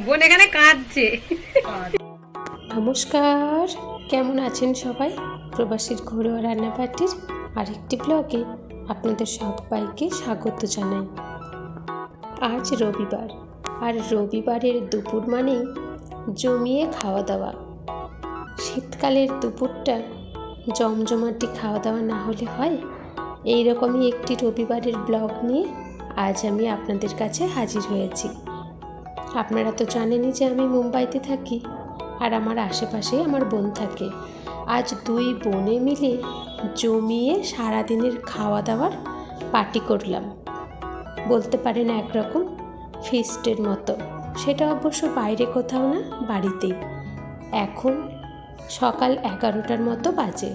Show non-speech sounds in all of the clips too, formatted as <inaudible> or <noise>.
বোন এখানে কাঁদছে। নমস্কার, কেমন আছেন সবাই? প্রবাসীর ঘরোয়া রান্না পার্টির আরেকটি ব্লগে আপনাদের সবাইকে স্বাগত জানাই। আজ রবিবার, আর রবিবারের দুপুর মানেই জমিয়ে খাওয়া দাওয়া শীতকালের দুপুরটা জমজমাটি খাওয়া দাওয়া না হলে হয়? এই রকমই একটি রবিবারের ব্লগ নিয়ে আজ আমি আপনাদের কাছে হাজির হয়েছি। আপনারা তো জানেনই যে আমি মুম্বাইতে থাকি, আর আমার আশেপাশে আমার বোন থাকে। আজ দুই বোনে মিলে জমিয়ে সারাদিনের খাওয়া দাওয়ার পার্টি করলাম। বলতে পারেন একরকম ফিস্টের মতো। সেটা অবশ্য বাইরে কোথাও না, বাড়িতেই। এখন সকাল এগারোটার মতো বাজে।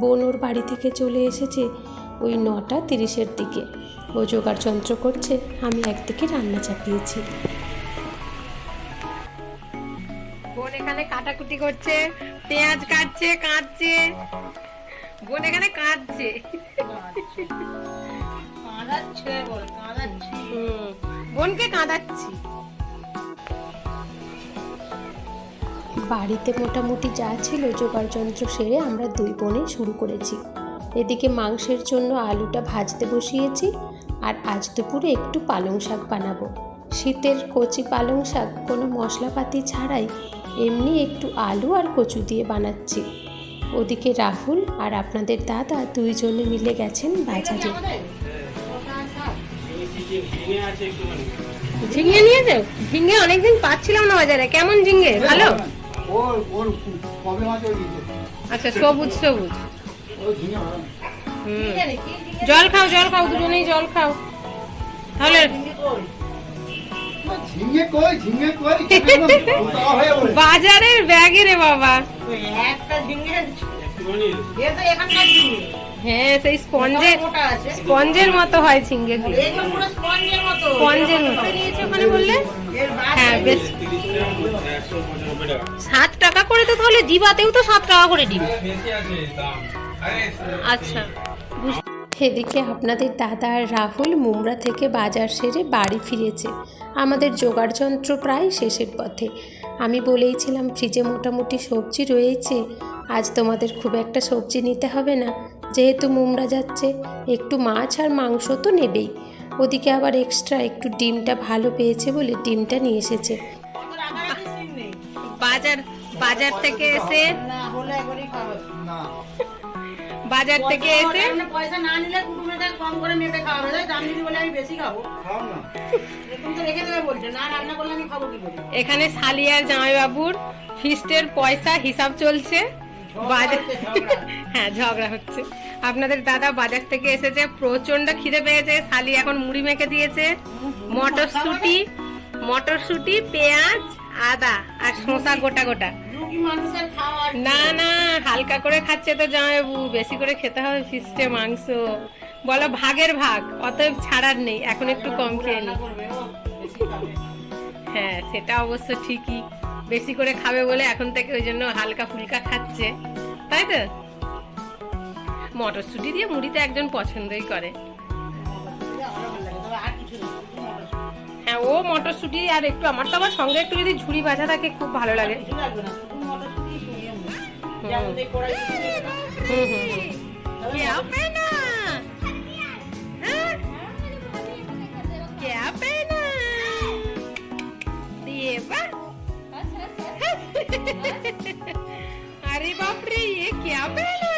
বোন ওর বাড়ি থেকে চলে এসেছে ওই নটা তিরিশের দিকে। ও জোগাড় যন্ত্র করছে, আমি একদিকে রান্না চাপিয়েছি। এখানে কাটাকুটি করছে পেঁয়াজ কাটছে কাঁদছে। বোন এখানে কাঁদছে। হুম, বোনকে কাঁদাচ্ছি। বাড়িতে মোটামুটি যা ছিল জোগাড় যন্ত্র সেরে আমরা দুই বোনেই শুরু করেছি। এদিকে মাংসের জন্য আলুটা ভাজতে বসিয়েছি আর আজ দুপুরে একটু পালং শাক বানাবো। শীতের কচি পালং শাক কোনো মশলাপাতি ছাড়াই এমনি একটু আলু আর কচু দিয়ে বানাচ্ছি। ওদিকে রাহুল আর আপনাদের দাদা দুইজনে মিলে গেছেন বাজারে। ঝিঙে নিয়ে যাও ঝিঙে অনেকদিন পাচ্ছিলাম না বাজারে। কেমন ঝিঙে? ভালো? আচ্ছা সবুজ সবুজ। জল খাও জল খাও দুজনেই জল খাও। তাহলে বাজারের ব্যাগে রে বাবা। হ্যাঁ সেই স্পঞ্জের স্পঞ্জের মতো হয় ঝিঙ্গে স্পঞ্জের মতো। নিয়েছে ওখানে বললে? হ্যাঁ বেশ। সাত টাকা করে তো তাহলে জিবাতেও তো সাত টাকা করে ডিম আচ্ছা। এদিকে আপনাদের দাদা আর রাহুল মুমরা থেকে বাজার সেরে বাড়ি ফিরেছে। আমাদের জোগাড় যন্ত্র প্রায় শেষের পথে। আমি বলেইছিলাম ফ্রিজে মোটামুটি সবজি রয়েছে আজ তোমাদের খুব একটা সবজি নিতে হবে না। যেহেতু মুমরা যাচ্ছে একটু মাছ আর মাংস তো নেবেই। ওদিকে আবার এক্সট্রা একটু ডিমটা ভালো পেয়েছে বলে ডিমটা নিয়ে এসেছে। বাজার বাজার থেকে এসে না। বাজার থেকে এসে পয়সা না নিলে কম করে মেপে খাওয়াবে তাই দাম দিদি বলে আমি বেশি খাব। খাও না। এরকম তো রেখে দেবে বলছে। না রান্না করলে আমি খাব কি করে? এখানে সালিয়ার জামাইবাবুর ফিস্টের পয়সা হিসাব চলছে। বাজার <laughs> হ্যাঁ ঝগড়া হচ্ছে। আপনাদের দাদা বাজার থেকে এসেছে প্রচণ্ড খিদে পেয়েছে। শালি এখন মুড়ি মেখে দিয়েছে মটরশুটি মটরশুটি পেঁয়াজ আদা আর শসা গোটা গোটা। না না হালকা করে খাচ্ছে তো জামাইবাবু বেশি করে খেতে হবে ফিস্টে মাংস। বলো ভাগের ভাগ, অতএব ছাড়ার নেই, এখন একটু কম খেয়ে নি। হ্যাঁ সেটা অবশ্য ঠিকই। বেশি করে খাবে বলে এখন থেকে ওই জন্য হালকা ফুলকা খাচ্ছে। তাই তো? মটরশুঁটি দিয়ে মুড়িতে একজন পছন্দই করে। হ্যাঁ ও মটরশুঁটি আর একটু, আমার তো আমার সঙ্গে একটু যদি ঝুড়ি ভাজা থাকে, খুব ভালো লাগে। যেমন এই কড়াই শুধু এটা। হুম হুম হুম क्या पहना हाँ? क्या पहना ये बा अरे बाप रे ये क्या पहना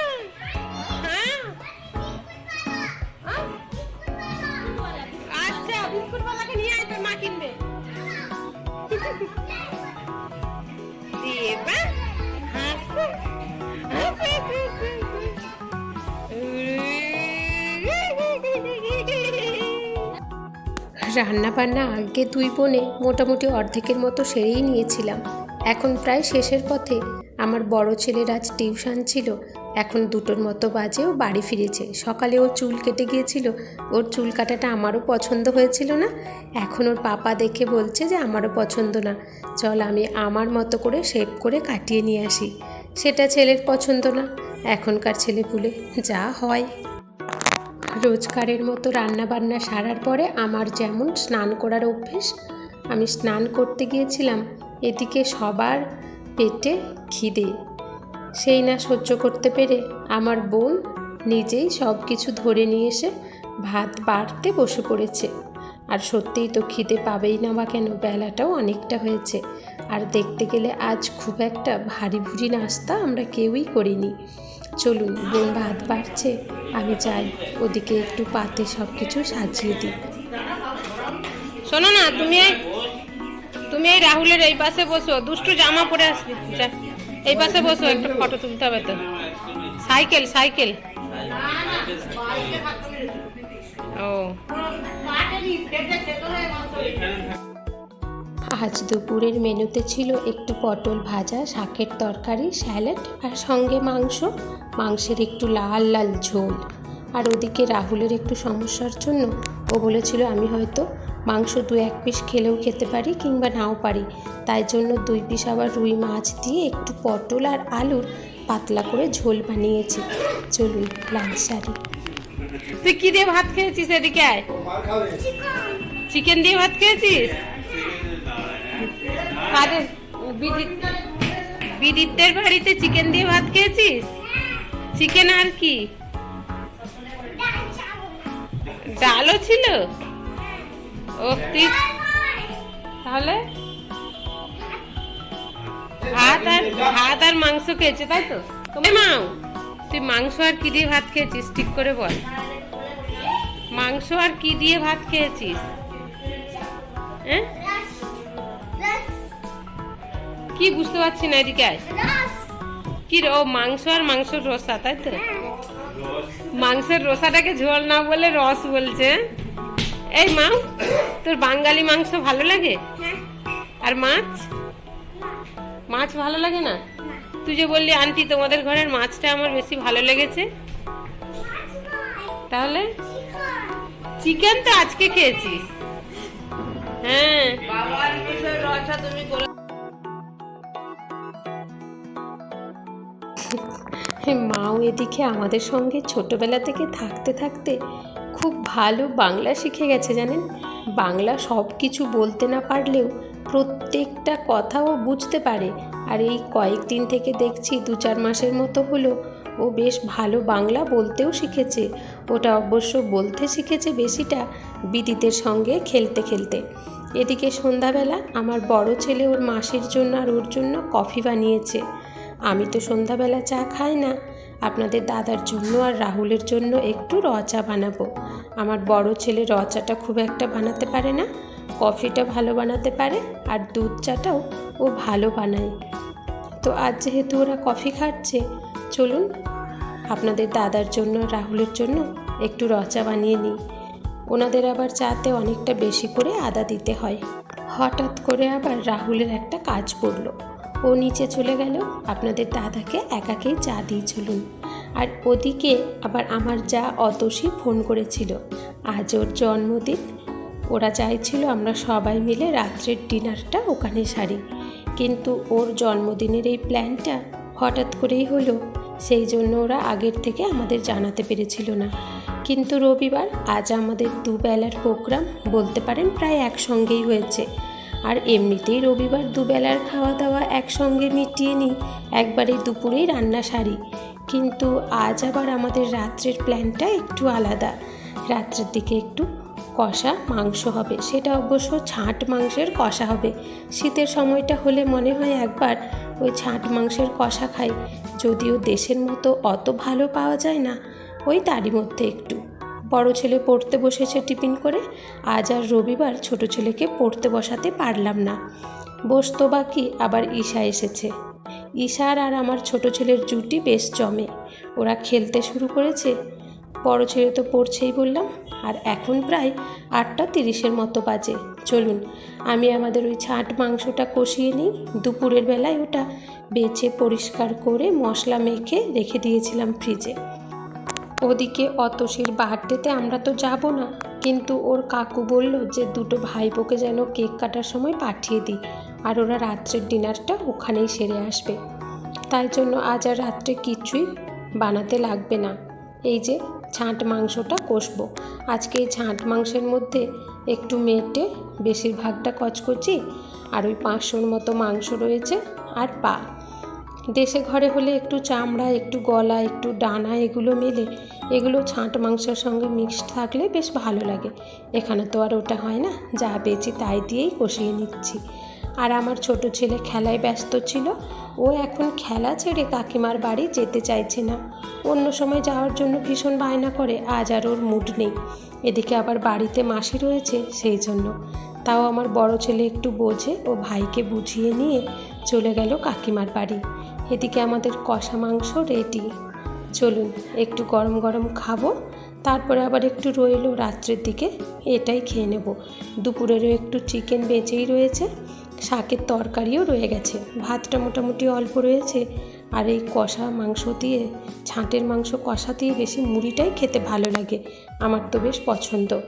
রান্না বান্না আগে দুই বোনে মোটামুটি অর্ধেকের মতো সেরেই নিয়েছিলাম। এখন প্রায় শেষের পথে আমার বড় ছেলের আজ টিউশন ছিল। এখন দুটোর মতো বাজে ও বাড়ি ফিরেছে। সকালে ও চুল কেটে গিয়েছিল। ওর চুল কাটাটা আমারও পছন্দ হয়েছিল না। এখন ওর পাপা দেখে বলছে যে আমারও পছন্দ না। চল আমি আমার মতো করে শেপ করে কাটিয়ে নিয়ে আসি। সেটা ছেলের পছন্দ না। এখনকার ছেলেপুলে যা হয়। রোজকারের মতো রান্না বান্না সারার পরে আমার যেমন স্নান করার অভ্যেস, আমি স্নান করতে গিয়েছিলাম, এদিকে সবার পেটে খিদে। সেই না সহ্য করতে পেরে আমার বোন নিজেই সব কিছু ধরে নিয়ে এসে ভাত বাড়তে বসে পড়েছে। আর সত্যিই তো খিদে পাবেই না বা কেন, বেলাটাও অনেকটা হয়েছে। আর দেখতে গেলে আজ খুব একটা ভারী ভুরি নাস্তা আমরা কেউই করিনি। চলুন, বোন ভাত বাড়ছে। আমি চাই ওদিকে একটু পাতে সব কিছু সাজিয়ে দিই। শোনো না, তুমি তুমি এই রাহুলের এই পাশে বসো, দুষ্টু জামা পরে আসবে। এই পাশে বসো, একটা ফটো তুলতে হবে তো। Cycle cycle. ও। আজ দুপুরের মেনুতে ছিল একটু পটল ভাজা শাকের তরকারি স্যালাড আর সঙ্গে মাংস। মাংসের একটু লাল লাল ঝোল। আর ওদিকে রাহুলের একটু সমস্যার জন্য ও বলেছিল আমি হয়তো মাংস দু এক পিস খেলেও খেতে পারি কিংবা নাও পারি। তাই জন্য দুই পিস আবার রুই মাছ দিয়ে একটু পটল আর আলুর পাতলা করে ঝোল বানিয়েছি। চলুন লাল শাড়ি তুই কি দিয়ে ভাত খেয়েছিস এদিকে আয়। চিকেন দিয়ে ভাত খেয়েছিস? কাদের বিদিত বিদিতের বাড়িতে চিকেন দিয়ে ভাত খেয়েছিস? চিকেন আর কি? ডালও ছিল? ও, তুই তাহলে? ভাত আর ভাত আর মাংস খেয়েছে, তাই তো? মাও তুই মাংস আর কি দিয়ে ভাত খেয়েছিস? ঠিক করে বল। মাংস আর কি দিয়ে ভাত খেয়েছিস? হ্যাঁ? কি বুঝতে পারছি না এদিকে কি রে ও মাংস আর মাংসের রসা তাই তো? মাংসের রসাটাকে ঝোল না বলে রস বলছে। এই মা তোর বাঙালি মাংস ভালো লাগে? আর মাছ? মাছ ভালো লাগে না? তুই যে বললি আন্টি তোমাদের ঘরের মাছটা আমার বেশি ভালো লেগেছে। তাহলে? চিকেন তো আজকে খেয়েছিস। হ্যাঁ। মাও এদিকে আমাদের সঙ্গে ছোটবেলা থেকে থাকতে থাকতে খুব ভালো বাংলা শিখে গেছে জানেন? বাংলা সব কিছু বলতে না পারলেও প্রত্যেকটা কথাও বুঝতে পারে। আর এই কয়েকদিন থেকে দেখছি দু চার মাসের মতো হলো ও বেশ ভালো বাংলা বলতেও শিখেছে। ওটা অবশ্য বলতে শিখেছে বেশিটা বিদিতের সঙ্গে খেলতে খেলতে। এদিকে সন্ধ্যাবেলা আমার বড় ছেলে ওর মাসির জন্য আর ওর জন্য কফি বানিয়েছে। আমি তো সন্ধ্যাবেলা চা খাই না। আপনাদের দাদার জন্য আর রাহুলের জন্য একটু র চা বানাবো। আমার বড় ছেলে র চাটা খুব একটা বানাতে পারে না। কফিটা ভালো বানাতে পারে আর দুধ চাটাও ও ভালো বানায়। তো আজ যেহেতু ওরা কফি খাচ্ছে, চলুন আপনাদের দাদার জন্য, রাহুলের জন্য একটু র চা বানিয়ে নিই। ওনাদের আবার চাতে অনেকটা বেশি করে আদা দিতে হয়। হঠাৎ করে আবার রাহুলের একটা কাজ পড়ল। ও নিচে চলে গেল। আপনাদের দাদাকে একাকেই চা দিয়ে চলুন। আর ওদিকে আবার আমার যা অতসী ফোন করেছিল। আজ ওর জন্মদিন। ওরা চাইছিল আমরা সবাই মিলে রাত্রের ডিনারটা ওখানে সারি। কিন্তু ওর জন্মদিনের এই প্ল্যানটা হঠাৎ করেই হলো। সেই জন্য ওরা আগের থেকে আমাদের জানাতে পেরেছিল না। কিন্তু রবিবার আজ আমাদের দুবেলার প্রোগ্রাম বলতে পারেন প্রায় একসঙ্গেই হয়েছে। আর এমনিতেই রবিবার দুবেলার খাওয়া দাওয়া একসঙ্গে মিটিয়ে নিই, একবারে দুপুরেই রান্না সারি। কিন্তু আজ আবার আমাদের রাত্রের প্ল্যানটা একটু আলাদা। রাত্রের দিকে একটু কষা মাংস হবে, সেটা অবশ্য ছাঁট মাংসের কষা হবে। শীতের সময়টা হলে মনে হয় একবার ওই ছাঁট মাংসের কষা খাই। যদিও দেশের মতো অত ভালো পাওয়া যায় না, ওই তারই মধ্যে একটু। বড় ছেলে পড়তে বসেছে টিফিন করে, আজ আর রবিবার ছোট ছেলেকে পড়তে বসাতে পারলাম না। বসতো বাকি, আবার ঈশা এসেছে। ঈশার আর আমার ছোট ছেলের জুটি বেশ জমে। ওরা খেলতে শুরু করেছে। বড় ছেলে তো পড়ছেই বললাম, আর এখন প্রায় আটটা তিরিশের মতো বাজে। চলুন, আমি আমাদের ওই ছাট মাংসটা কষিয়ে নিই। দুপুরের বেলায় ওটা বেছে পরিষ্কার করে মশলা মেখে রেখে দিয়েছিলাম ফ্রিজে। ওদিকে অতসীর বার্থডেতে আমরা তো যাব না। কিন্তু ওর কাকু বলল যে দুটো ভাইপোকে যেন কেক কাটার সময় পাঠিয়ে দিই আর ওরা রাত্রের ডিনারটা ওখানেই সেরে আসবে। তাই জন্য আজ আর রাত্রে কিছুই বানাতে লাগবে না। এই যে ছাঁট মাংসটা কষবো। আজকে এই ছাঁট মাংসের মধ্যে একটু মেটে বেশিরভাগটা কচকচি আর ওই পাঁচশোর মতো মাংস রয়েছে আর পা। দেশে ঘরে হলে একটু চামড়া, একটু গলা, একটু ডানা এগুলো মেলে, এগুলো ছাঁট মাংসের সঙ্গে মিক্সড থাকলে বেশ ভালো লাগে। এখানে তো আর ওটা হয় না, যা পেয়েছি তাই দিয়েই কষিয়ে নিচ্ছি। আর আমার ছোট ছেলে খেলায় ব্যস্ত ছিল, ও এখন খেলা ছেড়ে কাকিমার বাড়ি যেতে চাইছে না। অন্য সময় যাওয়ার জন্য ভীষণ বায়না করে, আজ আর ওর মুড নেই। এদিকে আবার বাড়িতে মাসি রয়েছে, সেই জন্য। তাও আমার বড় ছেলে একটু বোঝে, ও ভাইকে বুঝিয়ে নিয়ে চলে গেল কাকিমার বাড়ি। এদিকে আমাদের কষা মাংস রেডি চলুন, একটু গরম গরম খাব, তারপরে আবার একটু রইল রাত্রের দিকে, এটাই খেয়ে নেব। দুপুরেরও একটু চিকেন বেঁচেই রয়েছে, শাকের তরকারিও রয়ে গেছে। ভাতটা মোটামুটি অল্প রয়েছে, আর এই কষা মাংস দিয়ে, ছাঁটের মাংস কষা দিয়ে বেশি মুড়িটাই খেতে ভালো লাগে, আমার তো বেশ পছন্দ।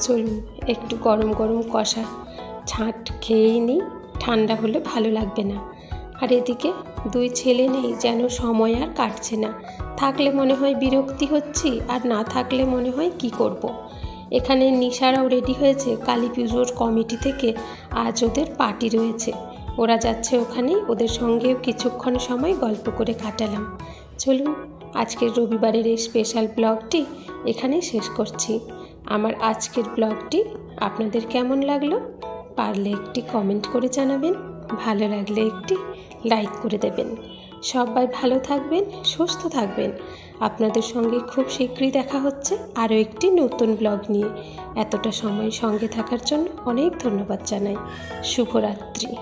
চলুন, একটু গরম গরম কষা, ছাঁট খেয়েই নিই, ঠান্ডা হলে ভালো লাগবে না। আর এদিকে দুই ছেলে নেই যেন সময় আর কাটছে না। থাকলে মনে হয় বিরক্তি হচ্ছি, আর না থাকলে মনে হয় কি করব। এখানে নিশারাও রেডি হয়েছে, কালী পুজোর কমিটি থেকে আজ ওদের পার্টি রয়েছে। ওরা যাচ্ছে ওখানেই, ওদের সঙ্গেও কিছুক্ষণ সময় গল্প করে কাটালাম। চলুন, আজকের রবিবারের এই স্পেশাল ব্লগটি এখানেই শেষ করছি। আমার আজকের ব্লগটি আপনাদের কেমন লাগল? পারলে একটি কমেন্ট করে জানাবেন, ভালো লাগলে একটি লাইক করে দেবেন। সবাই ভালো থাকবেন, সুস্থ থাকবেন। আপনাদের সঙ্গে খুব শীঘ্রই দেখা হচ্ছে আরও একটি নতুন ব্লগ নিয়ে। এতটা সময় সঙ্গে থাকার জন্য অনেক ধন্যবাদ জানাই। শুভরাত্রি।